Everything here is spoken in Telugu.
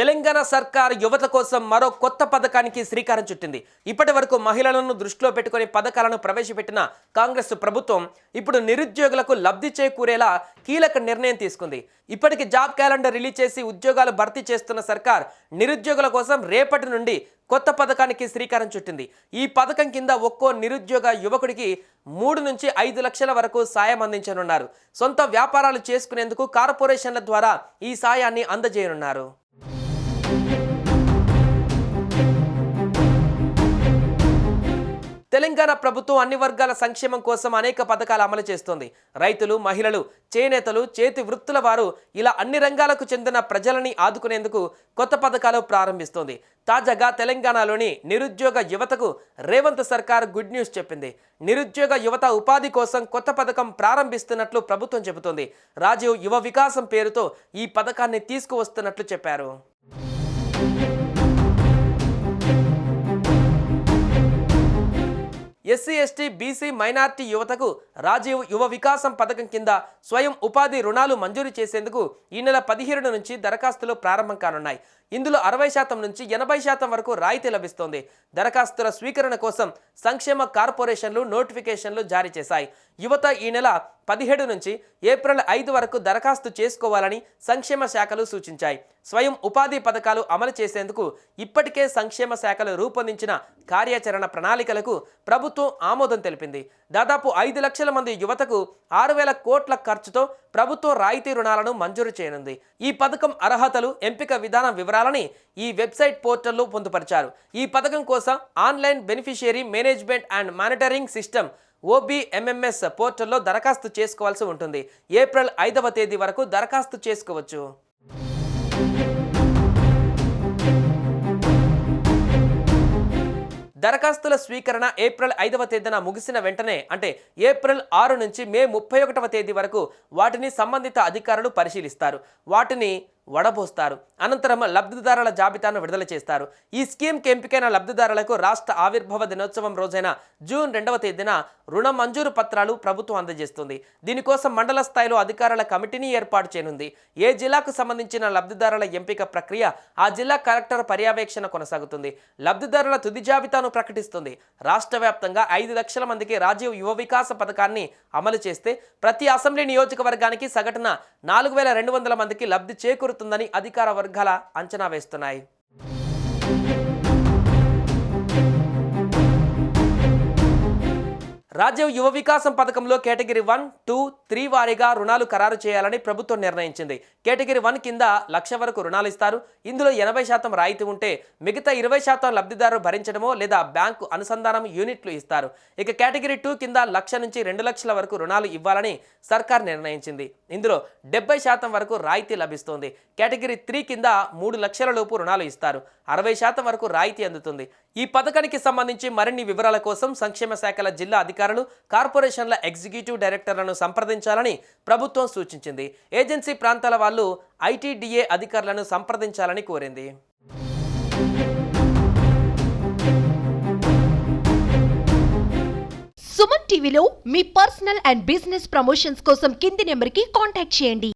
తెలంగాణ సర్కార్ యువత కోసం మరో కొత్త పథకానికి శ్రీకారం చుట్టింది. ఇప్పటి వరకు మహిళలను దృష్టిలో పెట్టుకుని పథకాలను ప్రవేశపెట్టిన కాంగ్రెస్ ప్రభుత్వం ఇప్పుడు నిరుద్యోగులకు లబ్ధి చేకూరేలా కీలక నిర్ణయం తీసుకుంది. ఇప్పటికి జాబ్ క్యాలెండర్ రిలీజ్ చేసి ఉద్యోగాలు భర్తీ చేస్తున్న సర్కార్ నిరుద్యోగుల కోసం రేపటి నుండి కొత్త పథకానికి శ్రీకారం చుట్టింది. ఈ పథకం కింద ఒక్కో నిరుద్యోగ యువకుడికి మూడు నుంచి ఐదు లక్షల వరకు సాయం అందించనున్నారు. సొంత వ్యాపారాలు చేసుకునేందుకు కార్పొరేషన్ల ద్వారా ఈ సాయాన్ని అందజేయనున్నారు. తెలంగాణ ప్రభుత్వం అన్ని వర్గాల సంక్షేమం కోసం అనేక పథకాలు అమలు చేస్తోంది. రైతులు మహిళలు చేనేతలు చేతి వృత్తుల వారు ఇలా అన్ని రంగాలకు చెందిన ప్రజలని ఆదుకునేందుకు కొత్త పథకాలు ప్రారంభిస్తోంది. తాజాగా తెలంగాణలోని నిరుద్యోగ యువతకు రేవంత్ సర్కార్ గుడ్ న్యూస్ చెప్పింది. నిరుద్యోగ యువత ఉపాధి కోసం కొత్త పథకం ప్రారంభిస్తున్నట్లు ప్రభుత్వం చెబుతోంది. రాజీవ్ యువ వికాసం పేరుతో ఈ పథకాన్ని తీసుకువస్తున్నట్లు చెప్పారు. ఎస్సీ ఎస్టీ బీసీ మైనార్టీ యువతకు రాజీవ్ యువ వికాసం పథకం కింద స్వయం ఉపాధి రుణాలు మంజూరు చేసేందుకు ఈ నెల పదిహేడు నుంచి దరఖాస్తులు ప్రారంభం కానున్నాయి. ఇందులో అరవై శాతం నుంచి ఎనభై శాతం వరకు రాయితీ లభిస్తోంది. దరఖాస్తుల స్వీకరణ కోసం సంక్షేమ కార్పొరేషన్లు నోటిఫికేషన్లు జారీ చేశాయి. యువత ఈ నెల పదిహేడు నుంచి ఏప్రిల్ ఐదు వరకు దరఖాస్తు చేసుకోవాలని సంక్షేమ శాఖలు సూచించాయి. స్వయం ఉపాధి పథకాలు అమలు చేసేందుకు ఇప్పటికే సంక్షేమ శాఖలు రూపొందించిన కార్యాచరణ ప్రణాళికలకు ప్రభుత్వం ఆమోదం తెలిపింది. దాదాపు ఐదు లక్షల మంది యువతకు ఆరు వేల కోట్ల ఖర్చుతో ప్రభుత్వం రాయితీ రుణాలను మంజూరు చేయనుంది. ఈ పథకం అర్హతలు ఎంపిక విధానం వివరాలని ఈ వెబ్సైట్ పోర్టల్లో పొందుపరిచారు. ఈ పథకం కోసం online beneficiary management and monitoring system OBMMS పోర్టల్లో దరఖాస్తు చేసుకోవాల్సి ఉంటుంది. ఏప్రిల్ ఐదవ తేదీ వరకు దరఖాస్తు చేసుకోవచ్చు. దరఖాస్తుల స్వీకరణ ఏప్రిల్ ఐదవ తేదీన ముగిసిన వెంటనే అంటే ఏప్రిల్ ఆరు నుంచి మే ముప్పై ఒకటవ తేదీ వరకు వాటిని సంబంధిత అధికారులు పరిశీలిస్తారు. వాటిని వడబోస్తారు. అనంతరం లబ్ధిదారుల జాబితాను విడుదల చేస్తారు. ఈ స్కీమ్కి ఎంపికైన లబ్ధిదారులకు రాష్ట్ర ఆవిర్భావ దినోత్సవం రోజైన జూన్ రెండవ తేదీన రుణ మంజూరు పత్రాలు ప్రభుత్వం అందజేస్తుంది. దీనికోసం మండల స్థాయిలో అధికారుల కమిటీని ఏర్పాటు చేయనుంది. ఏ జిల్లాకు సంబంధించిన లబ్ధిదారుల ఎంపిక ప్రక్రియ ఆ జిల్లా కలెక్టర్ పర్యవేక్షణ కొనసాగుతుంది. లబ్ధిదారుల తుది జాబితాను ప్రకటిస్తుంది. రాష్ట్ర వ్యాప్తంగా ఐదు లక్షల మందికి రాజీవ్ యువ వికాస పథకాన్ని అమలు చేస్తే ప్రతి అసెంబ్లీ నియోజకవర్గానికి సగటున నాలుగు వేల రెండు వందల మందికి లబ్ధి చేకూరుతుందని అధికార వర్గాల అంచనా వేస్తున్నాయి. రాజ్యం యువ వికాసం పథకంలో కేటగిరీ వన్ టూ త్రీ వారీగా రుణాలు ఖరారు చేయాలని ప్రభుత్వం నిర్ణయించింది. కేటగిరీ వన్ కింద లక్ష వరకు రుణాలు ఇస్తారు. ఇందులో ఎనభై శాతం రాయితీ ఉంటే మిగతా ఇరవై శాతం లబ్ధిదారు భరించడమో లేదా బ్యాంకు అనుసంధానం యూనిట్లు ఇస్తారు. ఇక కేటగిరీ టూ కింద లక్ష నుంచి రెండు లక్షల వరకు రుణాలు ఇవ్వాలని సర్కార్ నిర్ణయించింది. ఇందులో డెబ్బై శాతం వరకు రాయితీ లభిస్తుంది. కేటగిరీ త్రీ కింద మూడు లక్షల లోపు రుణాలు ఇస్తారు. అరవై శాతం వరకు రాయితీ అందుతుంది. ఈ పథకానికి సంబంధించి మరిన్ని వివరాల కోసం సంక్షేమ శాఖల జిల్లా అధికారులు అధికారులు కార్పొరేషన్ల ఎగ్జిక్యూటివ్ డైరెక్టర్లను సంప్రదించాలని ప్రభుత్వం సూచించింది. ఏజెన్సీ ప్రాంతాల వాళ్ళు ఐటీడీఏ అధికారులను సంప్రదించాలని కోరింది. సుమన్ టీవీలో మీ పర్సనల్ అండ్ బిజినెస్ ప్రమోషన్స్ కోసం కింది నెంబర్కి కాంటాక్ట్ చేయండి.